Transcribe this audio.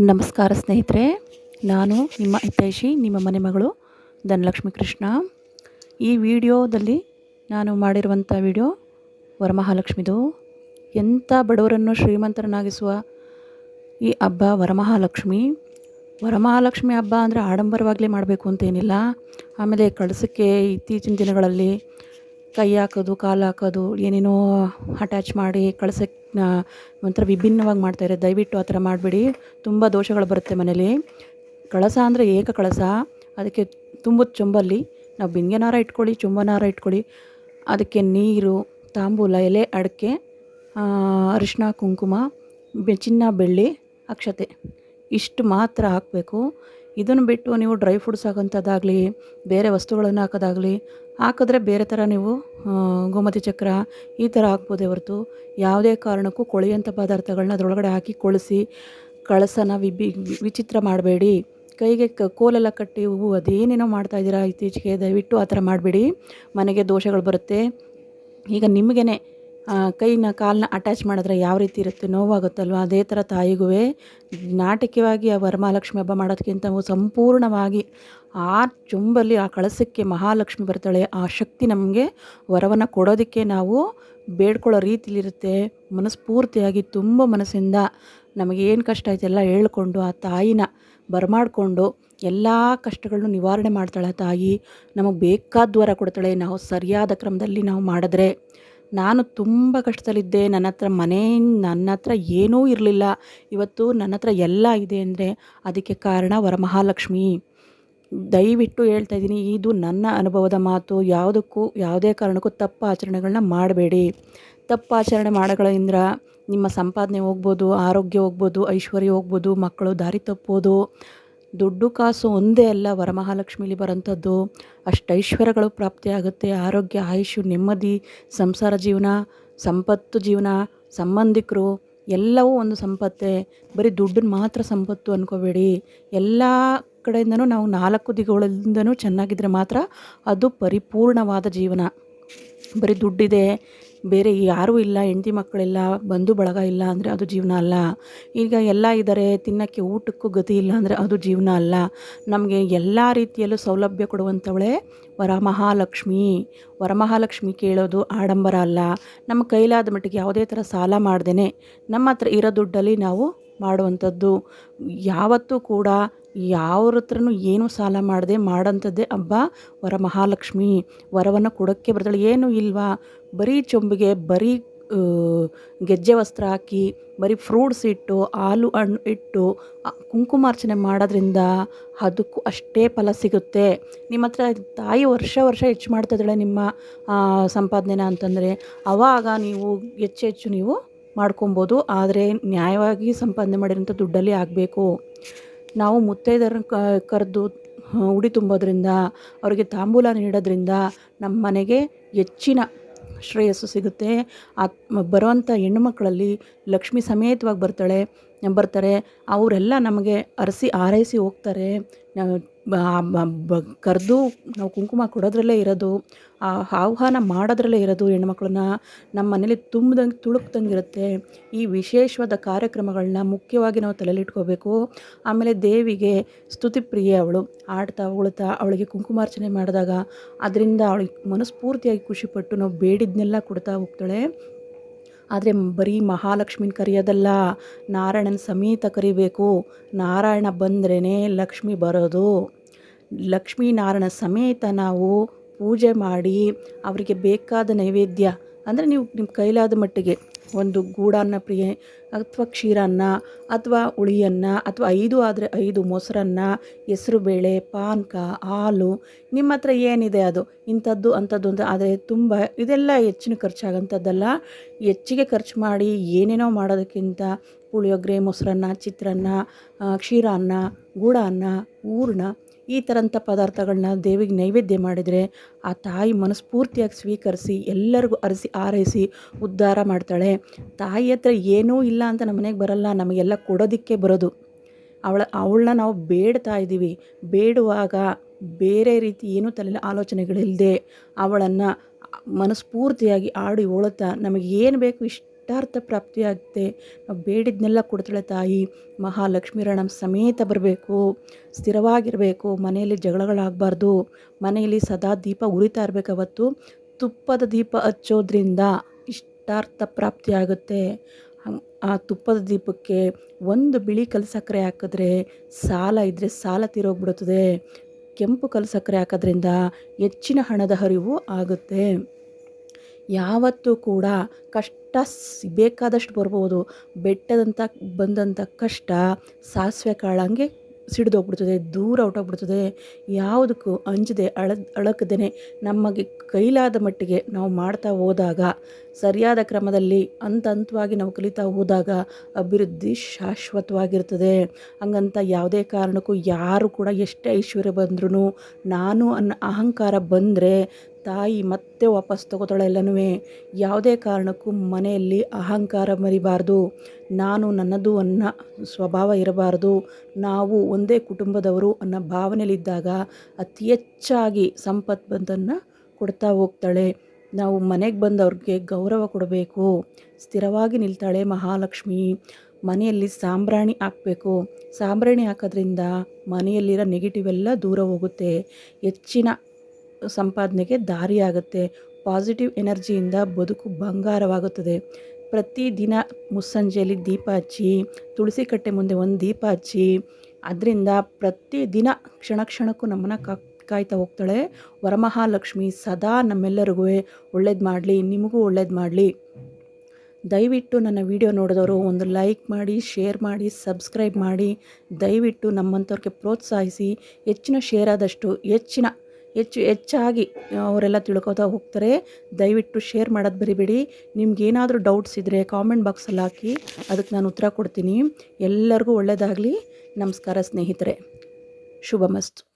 ನಮಸ್ಕಾರ ಸ್ನೇಹಿತರೆ, ನಾನು ನಿಮ್ಮ ಹಿತೈಷಿ, ನಿಮ್ಮ ಮನೆ ಮಗಳು ಧನಲಕ್ಷ್ಮಿ ಕೃಷ್ಣ. ಈ ವಿಡಿಯೋದಲ್ಲಿ ನಾನು ಮಾಡಿರುವಂಥ ವಿಡಿಯೋ ವರಮಹಾಲಕ್ಷ್ಮಿದು. ಎಂಥ ಬಡವರನ್ನು ಶ್ರೀಮಂತರನ್ನಾಗಿಸುವ ಈ ಹಬ್ಬ ವರಮಹಾಲಕ್ಷ್ಮಿ? ವರಮಹಾಲಕ್ಷ್ಮಿ ಹಬ್ಬ ಅಂದರೆ ಆಡಂಬರವಾಗಲೇ ಮಾಡಬೇಕು ಅಂತೇನಿಲ್ಲ. ಆಮೇಲೆ ಕಳಸಕ್ಕೆ ಇತ್ತೀಚಿನ ದಿನಗಳಲ್ಲಿ ಕೈ ಹಾಕೋದು, ಕಾಲು ಹಾಕೋದು, ಏನೇನೋ ಅಟ್ಯಾಚ್ ಮಾಡಿ ಕಳಿಸೋ ಒಂಥರ ವಿಭಿನ್ನವಾಗಿ ಮಾಡ್ತಾರೆ ದಯವಿಟ್ಟು ಆ ಥರ ಮಾಡಬೇಡಿ. ತುಂಬ ದೋಷಗಳು ಬರುತ್ತೆ ಮನೇಲಿ. ಕಳಸ ಅಂದರೆ ಏಕ ಕಳಸ. ಅದಕ್ಕೆ ತುಂಬದ ಚೊಂಬಲ್ಲಿ ನಾವು ಬಿಂದಿಗೆನಾರ ಇಟ್ಕೊಳ್ಳಿ ಚುಂಬನಾರ ಇಟ್ಕೊಳ್ಳಿ. ಅದಕ್ಕೆ ನೀರು, ತಾಂಬೂಲ, ಎಲೆ, ಅಡಿಕೆ ಅರಿಶಿನ ಕುಂಕುಮ ಚಿನ್ನ, ಬೆಳ್ಳಿ, ಅಕ್ಷತೆ. ಇಷ್ಟು ಮಾತ್ರ ಹಾಕಬೇಕು. ಇದನ್ನು ಬಿಟ್ಟು ನೀವು ಡ್ರೈ ಫ್ರೂಟ್ಸ್ ಹಾಕೋಂಥದ್ದಾಗಲಿ ಬೇರೆ ವಸ್ತುಗಳನ್ನು ಹಾಕೋದಾಗಲಿ, ಹಾಕಿದ್ರೆ ಬೇರೆ ಥರ ನೀವು ಗೋಮತಿ ಚಕ್ರ ಈ ಥರ ಹಾಕ್ಬೋದೇ ಹೊರತು ಯಾವುದೇ ಕಾರಣಕ್ಕೂ ಕೊಳೆಯಂಥ ಪದಾರ್ಥಗಳನ್ನ ಅದರೊಳಗಡೆ ಹಾಕಿ ಕೊಳಿಸಿ, ಕಳಸನ ವಿಬಿ, ವಿಚಿತ್ರ ಮಾಡಬೇಡಿ. ಕೈಗೆ ಕ, ಕೋಲೆಲ್ಲ ಕಟ್ಟಿ ಹೂವು ಅದೇನೇನೋ ಮಾಡ್ತಾಯಿದ್ದೀರಾ ಇತ್ತೀಚೆಗೆ ದಯವಿಟ್ಟು ಆ ಥರ ಮಾಡಬೇಡಿ. ಮನೆಗೆ ದೋಷಗಳು ಬರುತ್ತೆ. ಈಗ ನಿಮಗೇ ಕೈನ ಕಾಲನ್ನ ಅಟ್ಯಾಚ್ ಮಾಡಿದ್ರೆ ಯಾವ ರೀತಿ ಇರುತ್ತೆ? ನೋವಾಗುತ್ತಲ್ವ? ಅದೇ ಥರ ತಾಯಿಗೂ ನಾಟಕೀಯವಾಗಿ ಆ ವರಮಹಾಲಕ್ಷ್ಮಿ ಹಬ್ಬ ಮಾಡೋದಕ್ಕಿಂತ ಸಂಪೂರ್ಣವಾಗಿ ಆ ಚುಂಬಲ್ಲಿ, ಆ ಕಳಸಕ್ಕೆ ಮಹಾಲಕ್ಷ್ಮಿ ಬರ್ತಾಳೆ. ಆ ಶಕ್ತಿ ನಮಗೆ ವರವನ್ನು ಕೊಡೋದಕ್ಕೆ ನಾವು ಬೇಡ್ಕೊಳ್ಳೋ ರೀತಿಲಿರುತ್ತೆ. ಮನಸ್ಫೂರ್ತಿಯಾಗಿ ತುಂಬ ಮನಸ್ಸಿಂದ ನಮಗೇನು ಕಷ್ಟ ಎಲ್ಲ ಹೇಳ್ಕೊಂಡು ಆ ತಾಯಿನ ಬರಮಾಡಿಕೊಂಡು ಎಲ್ಲ ಕಷ್ಟಗಳನ್ನು ನಿವಾರಣೆ ಮಾಡ್ತಾಳೆ ತಾಯಿ. ನಮಗೆ ಬೇಕಾದ ವರ ಕೊಡ್ತಾಳೆ. ನಾವು ಸರಿಯಾದ ಕ್ರಮದಲ್ಲಿ ನಾವು ಮಾಡಿದ್ರೆ ನಾನು ತುಂಬ ಕಷ್ಟದಲ್ಲಿದ್ದೆ. ನನ್ನ ಹತ್ರ ಮನೆ, ನನ್ನ ಹತ್ರ ಏನೂ ಇರಲಿಲ್ಲ. ಇವತ್ತು ನನ್ನ ಹತ್ರ ಎಲ್ಲ ಇದೆ ಅಂದರೆ ಅದಕ್ಕೆ ಕಾರಣ ವರಮಹಾಲಕ್ಷ್ಮಿ. ದಯವಿಟ್ಟು ಹೇಳ್ತಾ ಇದ್ದೀನಿ, ಇದು ನನ್ನ ಅನುಭವದ ಮಾತು. ಯಾವುದಕ್ಕೂ, ಯಾವುದೇ ಕಾರಣಕ್ಕೂ ತಪ್ಪು ಆಚರಣೆಗಳನ್ನ ಮಾಡಬೇಡಿ. ತಪ್ಪು ಆಚರಣೆ ಮಾಡೋಗಳಿಂದ ನಿಮ್ಮ ಸಂಪಾದನೆ ಹೋಗ್ಬೋದು, ಆರೋಗ್ಯ ಹೋಗ್ಬೋದು, ಐಶ್ವರ್ಯ ಹೋಗ್ಬೋದು, ಮಕ್ಕಳು ದಾರಿ ತಪ್ಪೋದು. ದುಡ್ಡು ಕಾಸು ಒಂದೇ ಅಲ್ಲ ವರಮಹಾಲಕ್ಷ್ಮೀಲಿ ಬರೋಂಥದ್ದು ಅಷ್ಟು ಐಶ್ವರ್ಯಗಳು ಪ್ರಾಪ್ತಿಯಾಗುತ್ತೆ. ಆರೋಗ್ಯ ಆಯುಷು ನೆಮ್ಮದಿ, ಸಂಸಾರ ಜೀವನ, ಸಂಪತ್ತು ಜೀವನ, ಸಂಬಂಧಿಕರು, ಎಲ್ಲವೂ ಒಂದು ಸಂಪತ್ತೇ. ಬರೀ ದುಡ್ಡನ್ನು ಮಾತ್ರ ಸಂಪತ್ತು ಅಂದ್ಕೋಬೇಡಿ ಎಲ್ಲ ಕಡೆಯಿಂದನೂ ನಾವು ನಾಲ್ಕು ದಿಗಗಳಿಂದನೂ ಚೆನ್ನಾಗಿದ್ದರೆ ಮಾತ್ರ ಅದು ಪರಿಪೂರ್ಣವಾದ ಜೀವನ. ಬರೀ ದುಡ್ಡಿದೆ. ಬೇರೆ ಯಾರೂ ಇಲ್ಲ, ಹೆಂಡತಿ ಮಕ್ಕಳಿಲ್ಲ ಬಂಧು ಬಳಗ ಇಲ್ಲ ಅಂದರೆ ಅದು ಜೀವನ ಅಲ್ಲ. ಈಗ ಎಲ್ಲ ಇದ್ದಾರೆ ತಿನ್ನೋಕ್ಕೆ ಊಟಕ್ಕೂ ಗತಿ ಇಲ್ಲ ಅಂದರೆ ಅದು ಜೀವನ ಅಲ್ಲ. ನಮಗೆ ಎಲ್ಲ ರೀತಿಯಲ್ಲೂ ಸೌಲಭ್ಯ ಕೊಡುವಂಥವಳೆ ವರಮಹಾಲಕ್ಷ್ಮಿ. ವರಮಹಾಲಕ್ಷ್ಮಿ ಕೇಳೋದು ಆಡಂಬರ ಅಲ್ಲ. ನಮ್ಮ ಕೈಲಾದ ಮಟ್ಟಿಗೆ ಯಾವುದೇ ಥರ ಸಾಲ ಮಾಡ್ದೇ ನಮ್ಮ ಹತ್ರ ಇರೋ ದುಡ್ಡಲ್ಲಿ ನಾವು ಮಾಡುವಂಥದ್ದು. ಯಾವತ್ತೂ ಕೂಡ ಯಾವ್ರ ಹತ್ರನೂ ಏನೂ ಸಾಲ ಮಾಡದೆ ಮಾಡೋಂಥದ್ದೇ ಹಬ್ಬ ವರಮಹಾಲಕ್ಷ್ಮಿ, ವರವನ್ನು ಕೊಡೋಕ್ಕೆ ಬರ್ತಾಳೆ ಏನೂ ಇಲ್ವಾ? ಬರೀ ಚೊಂಬಿಗೆ, ಬರೀ ಗೆಜ್ಜೆ ವಸ್ತ್ರ ಹಾಕಿ, ಬರೀ ಫ್ರೂಟ್ಸ್ ಇಟ್ಟು, ಹಾಲು ಹಣ್ಣು ಇಟ್ಟು ಕುಂಕುಮಾರ್ಚನೆ ಮಾಡೋದ್ರಿಂದ ಅದಕ್ಕೂ ಅಷ್ಟೇ ಫಲ ಸಿಗುತ್ತೆ. ನಿಮ್ಮ ಹತ್ರ ತಾಯಿ ವರ್ಷ ವರ್ಷ ಹೆಚ್ಚು ಮಾಡ್ತಾಯಿದ್ದಾಳೆ ನಿಮ್ಮ ಸಂಪಾದನೆನ ಅಂತಂದರೆ ಆವಾಗ ನೀವು ಹೆಚ್ಚು ಹೆಚ್ಚು ನೀವು ಮಾಡ್ಕೊಬೋದು, ಆದರೆ ನ್ಯಾಯವಾಗಿ ಸಂಪಾದನೆ ಮಾಡಿರೋಂಥ ದುಡ್ಡಲ್ಲಿ ಆಗಬೇಕು. ನಾವು ಮುತ್ತೈದರ ಕರೆದು ಉಡಿ ತುಂಬೋದ್ರಿಂದ, ಅವರಿಗೆ ತಾಂಬೂಲ ನೀಡೋದ್ರಿಂದ ನಮ್ಮ ಮನೆಗೆ ಹೆಚ್ಚಿನ ಶ್ರೇಯಸ್ಸು ಸಿಗುತ್ತೆ. ಆ ಬರುವಂಥ ಹೆಣ್ಣುಮಕ್ಕಳಲ್ಲಿ ಲಕ್ಷ್ಮಿ ಸಮೇತವಾಗಿ ಬರ್ತಾಳೆ, ಬರ್ತಾರೆ, ಅವರೆಲ್ಲ ನಮಗೆ ಅರಸಿ, ಆರೈಸಿ ಹೋಗ್ತಾರೆ. ಕರೆದು ನಾವು ಕುಂಕುಮ ಕೊಡೋದ್ರಲ್ಲೇ ಇರೋದು, ಆ, ಆಹ್ವಾನ ಮಾಡೋದ್ರಲ್ಲೇ ಇರೋದು ಹೆಣ್ಮಕ್ಳನ್ನ ನಮ್ಮ ಮನೇಲಿ ತುಂಬ್ದಂಗೆ ತುಳುಕ್ದಂಗಿರುತ್ತೆ ಈ ವಿಶೇಷವಾದ ಕಾರ್ಯಕ್ರಮಗಳನ್ನ ಮುಖ್ಯವಾಗಿ ನಾವು ತಲೆಯಲ್ಲಿಟ್ಕೋಬೇಕು ಆಮೇಲೆ ದೇವಿಗೆ ಸ್ತುತಿಪ್ರಿಯೆ ಅವಳು. ಆಡ್ತಾ ಉಳ್ತಾ ಅವಳಿಗೆ ಕುಂಕುಮಾರ್ಚನೆ ಮಾಡಿದಾಗ, ಅದರಿಂದ ಅವಳಿಗೆ ಮನಸ್ಫೂರ್ತಿಯಾಗಿ ಖುಷಿಪಟ್ಟು ನಾವು ಬೇಡಿದ್ನೆಲ್ಲ ಕೊಡ್ತಾ ಹೋಗ್ತಾಳೆ. ಆದರೆ ಬರೀ ಮಹಾಲಕ್ಷ್ಮಿನ ಕರೆಯೋದಲ್ಲ, ನಾರಾಯಣನ ಸಮೇತ ಕರಿಬೇಕು. ನಾರಾಯಣ ಬಂದ್ರೇ ಲಕ್ಷ್ಮಿ ಬರೋದು. ಲಕ್ಷ್ಮೀನಾರಾಯಣ ಸಮೇತ ನಾವು ಪೂಜೆ ಮಾಡಿ, ಅವರಿಗೆ ಬೇಕಾದ ನೈವೇದ್ಯ, ಅಂದರೆ ನೀವು ನಿಮ್ಮ ಕೈಲಾದ ಮಟ್ಟಿಗೆ ಒಂದು ಗೂಡನ್ನ ಪ್ರಿಯೆ, ಅಥವಾ ಕ್ಷೀರನ್ನ, ಅಥವಾ ಹುಳಿಯನ್ನ, ಅಥವಾ ಐದು ಆದರೆ ಐದು ಮೊಸರನ್ನ ಹೆಸ್ರುಬೇಳೆ ಪಾನಕ, ಹಾಲು, ನಿಮ್ಮ ಹತ್ರ ಏನಿದೆ ಅದು? ಇಂಥದ್ದು, ಅಂಥದ್ದು ಅಂತ. ಆದರೆ ತುಂಬ ಇದೆಲ್ಲ ಹೆಚ್ಚಿನ ಖರ್ಚಾಗಂಥದ್ದಲ್ಲ. ಹೆಚ್ಚಿಗೆ ಖರ್ಚು ಮಾಡಿ ಏನೇನೋ ಮಾಡೋದಕ್ಕಿಂತ ಪುಳಿಯೋಗರೆ, ಮೊಸರನ್ನ, ಚಿತ್ರಾನ್ನ ಕ್ಷೀರಾನ್ನ, ಗೂಡಾನ್ನ ಹೂರ್ಣ ಈ ಥರಂಥ ಪದಾರ್ಥಗಳನ್ನ ದೇವಿಗೆ ನೈವೇದ್ಯ ಮಾಡಿದರೆ ಆ ತಾಯಿ ಮನಸ್ಫೂರ್ತಿಯಾಗಿ ಸ್ವೀಕರಿಸಿ ಎಲ್ಲರಿಗೂ ಅರಸಿ ಆರೈಸಿ ಉದ್ಧಾರ ಮಾಡ್ತಾಳೆ. ತಾಯಿ ಹತ್ರ ಏನೂ ಇಲ್ಲ ಅಂತ ನಮ್ಮ ಮನೆಗೆ ಬರಲ್ಲ, ನಮಗೆಲ್ಲ ಕೊಡೋದಕ್ಕೆ ಬರೋದು. ಅವಳ, ಅವಳನ್ನ ನಾವು ಬೇಡ್ತಾ ಇದ್ದೀವಿ. ಬೇಡುವಾಗ ಬೇರೆ ರೀತಿ ಏನೂ ತಲೆಯಲ್ಲಿ ಆಲೋಚನೆಗಳಿಲ್ಲದೆ ಅವಳನ್ನು ಮನಸ್ಫೂರ್ತಿಯಾಗಿ ಆಡಿ ಓಳುತ್ತಾ ನಮಗೆ ಏನು ಬೇಕು ಇಷ್ಟು ಇಷ್ಟಾರ್ಥ ಪ್ರಾಪ್ತಿಯಾಗುತ್ತೆ. ನಾವು ಬೇಡಿದ್ನೆಲ್ಲ ಕೊಡ್ತಾಳೆ ತಾಯಿ. ಮಹಾಲಕ್ಷ್ಮೀರ ನಮ್ಮ ಸಮೇತ ಬರಬೇಕು. ಸ್ಥಿರವಾಗಿರಬೇಕು. ಮನೆಯಲ್ಲಿ ಜಗಳಗಳಾಗಬಾರ್ದು. ಮನೆಯಲ್ಲಿ ಸದಾ ದೀಪ ಉರಿತಾ ಇರಬೇಕು ಅವತ್ತು. ತುಪ್ಪದ ದೀಪ ಹಚ್ಚೋದ್ರಿಂದ ಇಷ್ಟಾರ್ಥ ಪ್ರಾಪ್ತಿಯಾಗುತ್ತೆ. ಆ ತುಪ್ಪದ ದೀಪಕ್ಕೆ ಒಂದು ಬಿಳಿ ಕಲ್ಲು ಸಕ್ಕರೆ ಹಾಕಿದ್ರೆ ಸಾಲ ಇದ್ದರೆ ಸಾಲ ತೀರೋಗ್ಬಿಡುತ್ತದೆ. ಕೆಂಪು ಕಲ್ಲು ಸಕ್ಕರೆ ಹಾಕೋದ್ರಿಂದ ಹೆಚ್ಚಿನ ಹಣದ ಹರಿವು ಆಗುತ್ತೆ. ಯಾವತ್ತೂ ಕೂಡ ಕಷ್ಟ ಬೇಕಾದಷ್ಟು ಬರ್ಬೋದು. ಬೆಟ್ಟದಂಥ ಬಂದಂಥ ಕಷ್ಟ ಸಾಸಿವೆ ಕಾಳಂಗೆ ಸಿಡಿದೋಗ್ಬಿಡ್ತದೆ, ದೂರ ಹೊಟ್ಟೋಗ್ಬಿಡ್ತದೆ ಯಾವುದಕ್ಕೂ ಅಂಜದೆ, ಅಳ ಅಳಕದೇ ನಮಗೆ ಕೈಲಾದ ಮಟ್ಟಿಗೆ ನಾವು ಮಾಡ್ತಾ ಹೋದಾಗ, ಸರಿಯಾದ ಕ್ರಮದಲ್ಲಿ ಹಂತ ಹಂತವಾಗಿ ನಾವು ಕಲಿತಾ ಹೋದಾಗ ಅಭಿವೃದ್ಧಿ ಶಾಶ್ವತವಾಗಿರ್ತದೆ. ಹಂಗಂತ ಯಾವುದೇ ಕಾರಣಕ್ಕೂ ಯಾರು ಕೂಡ ಎಷ್ಟೇ ಐಶ್ವರ್ಯ ಬಂದ್ರೂ ನಾನು ಅನ್ನೋ ಅಹಂಕಾರ ಬಂದರೆ ತಾಯಿ ಮತ್ತೆ ವಾಪಸ್ ತಗೋತಾಳೆ ಎಲ್ಲನೂ ಯಾವುದೇ ಕಾರಣಕ್ಕೂ ಮನೆಯಲ್ಲಿ ಅಹಂಕಾರ ಮರಿಬಾರ್ದು. ನಾನು ನನ್ನದು ಅನ್ನೋ ಸ್ವಭಾವ ಇರಬಾರ್ದು. ನಾವು ಒಂದೇ ಕುಟುಂಬದವರು ಅನ್ನೋ ಭಾವನೆಯಲ್ಲಿದ್ದಾಗ ಅತಿ ಹೆಚ್ಚಾಗಿ ಸಂಪತ್ತು ಕೊಡ್ತಾ ಹೋಗ್ತಾಳೆ. ನಾವು ಮನೆಗೆ ಬಂದವ್ರಿಗೆ ಗೌರವ ಕೊಡಬೇಕು. ಸ್ಥಿರವಾಗಿ ನಿಲ್ತಾಳೆ ಮಹಾಲಕ್ಷ್ಮಿ. ಮನೆಯಲ್ಲಿ ಸಾಂಬ್ರಾಣಿ ಹಾಕಬೇಕು. ಸಾಂಬ್ರಾಣಿ ಹಾಕೋದ್ರಿಂದ ಮನೆಯಲ್ಲಿರೋ ನೆಗೆಟಿವ್ ಎಲ್ಲ ದೂರ ಹೋಗುತ್ತೆ. ಹೆಚ್ಚಿನ ಸಂಪಾದನೆಗೆ ದಾರಿಯಾಗುತ್ತೆ. ಪಾಸಿಟಿವ್ ಎನರ್ಜಿಯಿಂದ ಬದುಕು ಬಂಗಾರವಾಗುತ್ತದೆ. ಪ್ರತಿದಿನ ಮುಸ್ಸಂಜೆಯಲ್ಲಿ ದೀಪ ಹಚ್ಚಿ, ತುಳಸಿ ಕಟ್ಟೆ ಮುಂದೆ ಒಂದು ದೀಪ ಹಚ್ಚಿ, ಅದರಿಂದ ಪ್ರತಿದಿನ ಕ್ಷಣ ಕ್ಷಣಕ್ಕೂ ನಮ್ಮನ್ನು ಕಾ, ಕಾಯ್ತಾ ಹೋಗ್ತಾಳೆ. ವರಮಹಾಲಕ್ಷ್ಮಿ ಸದಾ ನಮ್ಮೆಲ್ಲರಿಗೂ ಒಳ್ಳೇದು ಮಾಡಲಿ, ನಿಮಗೂ ಒಳ್ಳೇದು ಮಾಡಲಿ. ದಯವಿಟ್ಟು ನನ್ನ ವಿಡಿಯೋ ನೋಡಿದವರು ಒಂದು ಲೈಕ್ ಮಾಡಿ, ಶೇರ್ ಮಾಡಿ, ಸಬ್ಸ್ಕ್ರೈಬ್ ಮಾಡಿ. ದಯವಿಟ್ಟು ನಮ್ಮಂಥವ್ರಿಗೆ ಪ್ರೋತ್ಸಾಹಿಸಿ. ಹೆಚ್ಚಿನ ಶೇರ್ ಆದಷ್ಟು ಹೆಚ್ಚಿನ ಹೆಚ್ಚು ಹೆಚ್ಚಾಗಿ ಅವರೆಲ್ಲ ತಿಳ್ಕೊತಾ ಹೋಗ್ತಾರೆ. ದಯವಿಟ್ಟು ಶೇರ್ ಮಾಡೋದು ಬರಿಬೇಡಿ. ನಿಮ್ಗೇನಾದರೂ ಡೌಟ್ಸ್ ಇದ್ದರೆ ಕಾಮೆಂಟ್ ಬಾಕ್ಸಲ್ಲಿ ಹಾಕಿ, ಅದಕ್ಕೆ ನಾನು ಉತ್ತರ ಕೊಡ್ತೀನಿ. ಎಲ್ಲರಿಗೂ ಒಳ್ಳೆಯದಾಗಲಿ ನಮಸ್ಕಾರ ಸ್ನೇಹಿತರೆ. ಶುಭಮಸ್ತು.